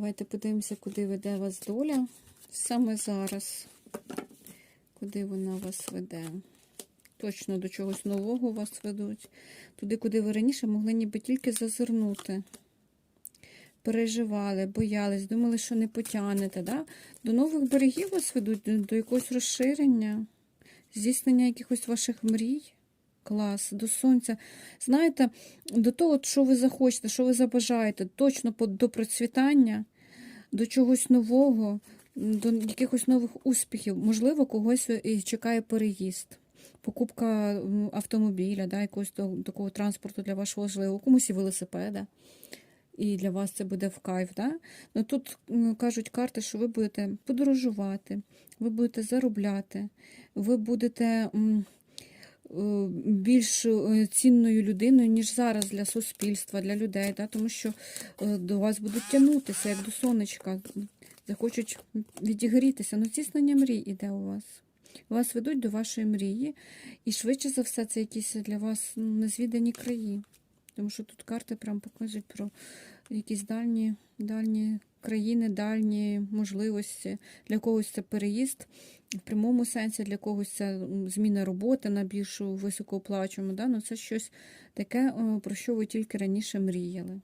Давайте подивимося, куди веде вас доля. Саме зараз. Куди вона вас веде? Точно до чогось нового вас ведуть. Туди, куди ви раніше могли ніби тільки зазирнути. Переживали, боялись, думали, що не потягнете. Да? До нових берегів вас ведуть, до, якогось розширення, здійснення якихось ваших мрій. Клас, до сонця. Знаєте, до того, що ви захочете, що ви забажаєте, точно до процвітання, до чогось нового, до якихось нових успіхів. Можливо, когось і чекає переїзд, покупка автомобіля, да, якогось такого транспорту для вашого важливого, комусь і велосипеда. І для вас це буде в кайф. Да? Ну, тут кажуть карти, що ви будете подорожувати, ви будете заробляти, ви будете. Е, більш е, цінною людиною, ніж зараз для суспільства, для людей, да? тому що е, до вас будуть тягнутися, як до сонечка, захочуть відігрітися. Ну, здійснення мрій іде у вас. Вас ведуть до вашої мрії, і швидше за все, це якісь для вас ну, незвідані краї. Тому що тут карти прям показують про якісь дальні, дальні країни, дальні можливості. Для когось це переїзд в прямому сенсі, для когось це зміна роботи на більшу високооплачувану. Да? Ну, це щось таке, про що ви тільки раніше мріяли.